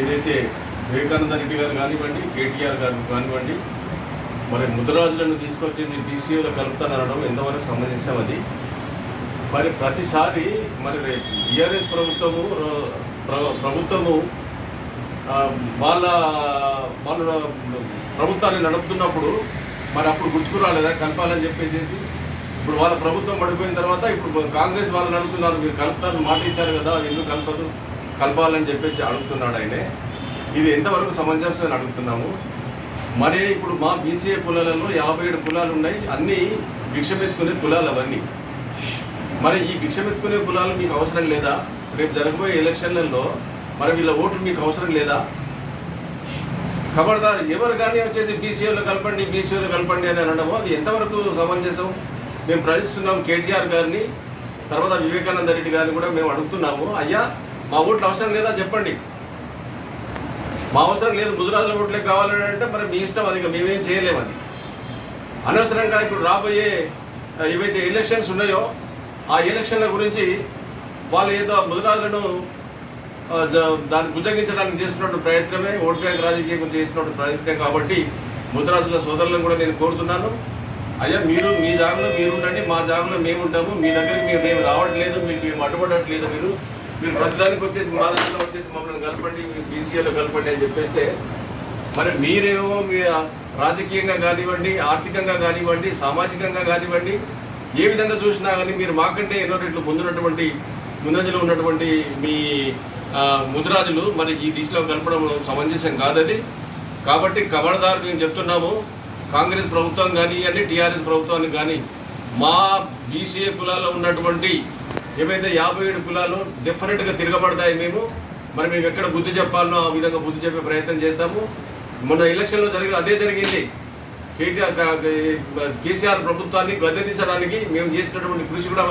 ఏదైతే వివేకానంద రెడ్డి గారు కానివ్వండి కేటీఆర్ గారు కానివ్వండి మరి ముద్రరాజులను తీసుకొచ్చేసి బీసీలో కలుపుతానడం ఎంతవరకు సంబంధించాం అది? మరి ప్రతిసారి మరి టీఆర్ఎస్ ప్రభుత్వము ప్రభుత్వము వాళ్ళ వాళ్ళ ప్రభుత్వాన్ని నడుపుతున్నప్పుడు మరి అప్పుడు గుర్తుకు రాలేదా? కలపాలని చెప్పేసి ఇప్పుడు వాళ్ళ ప్రభుత్వం పడిపోయిన తర్వాత ఇప్పుడు కాంగ్రెస్ వాళ్ళు నడుపుతున్నారు మీరు కలుపుతారు మాట ఇచ్చారు కదా ఎందుకు కలపదు? కలపాలని చెప్పేసి అడుగుతున్నాడు ఆయనే. ఇది ఎంతవరకు సమంజసం అని అడుగుతున్నాము. మరి ఇప్పుడు మా బీసీఏ కులాలలో యాభై ఏడు కులాలు ఉన్నాయి. అన్నీ భిక్షమెత్తుకునే కులాలు అవన్నీ. మరి ఈ భిక్షమెత్తుకునే కులాలు మీకు అవసరం లేదా? రేపు జరగబోయే ఎలక్షన్లలో మరి వీళ్ళ ఓట్లు మీకు అవసరం లేదా? ఖబర్దార్ ఎవరు కానీ వచ్చేసి బీసీఏలో కలపండి బీసీఏలో కలపండి అని అనడము అది ఎంతవరకు సమంజసం? మేము ప్రశ్నిస్తున్నాం కేటీఆర్ గారిని తర్వాత వివేకానంద రెడ్డి గారిని కూడా మేము అడుగుతున్నాము. అయ్యా మా ఓట్లు అవసరం లేదా చెప్పండి? మా అవసరం లేదు ముదురాజుల ఓట్లే కావాలని అంటే మరి మీ ఇష్టం అది మేమేం చేయలేము అది. అనవసరంగా ఇప్పుడు రాబోయే ఏవైతే ఎలక్షన్స్ ఉన్నాయో ఆ ఎలక్షన్ల గురించి వాళ్ళు ఏదో ముదురాజులను దాన్ని భుజగించడానికి చేస్తున్నటువంటి ప్రయత్నమే ఓట్ బ్యాంక్ రాజకీయం చేస్తున్నటువంటి ప్రయత్నం కాబట్టి ముద్రాజుల సోదరులను కూడా నేను కోరుతున్నాను. అయ్యా మీరు మీ జాగలో మీరు ఉండండి మా జాగలో మేము ఉంటాము మీ దగ్గరికి మేము మేము రావట్లేదు మీకు మేము అడ్డుపడట్లేదు మీరు. మీరు ప్రతిదానికి వచ్చేసి మా దగ్గర వచ్చేసి మమ్మల్ని కలపండి బీసీఏలో కలపండి అని చెప్పేస్తే మరి మీరేమో మీ రాజకీయంగా కానివ్వండి ఆర్థికంగా కానివ్వండి సామాజికంగా కానివ్వండి ఏ విధంగా చూసినా కానీ మీరు మాకంటే ఎన్నో రెట్లు ముందున్నటువంటి ముందంజలో ఉన్నటువంటి మీ ముద్రాజులు మరి ఈ దిశలో కలపడం సమంజసం కాదది. కాబట్టి కబర్దార్ మేము చెప్తున్నాము కాంగ్రెస్ ప్రభుత్వం కానివ్వండి టీఆర్ఎస్ ప్రభుత్వానికి కానీ మా బీసీఏ కులాల్లో ఉన్నటువంటి ఏవైతే యాభై ఏడు కులాలు డెఫినెట్గా తిరగబడతాయి మేము మరి మేము ఎక్కడ బుద్ధి చెప్పాలనో ఆ విధంగా బుద్ధి చెప్పే ప్రయత్నం చేస్తాము. మొన్న ఎలక్షన్లో జరిగిన అదే జరిగింది. కేటీఆర్ కేసీఆర్ ప్రభుత్వాన్ని గద్దెదించడానికి మేము చేసినటువంటి కృషి కూడా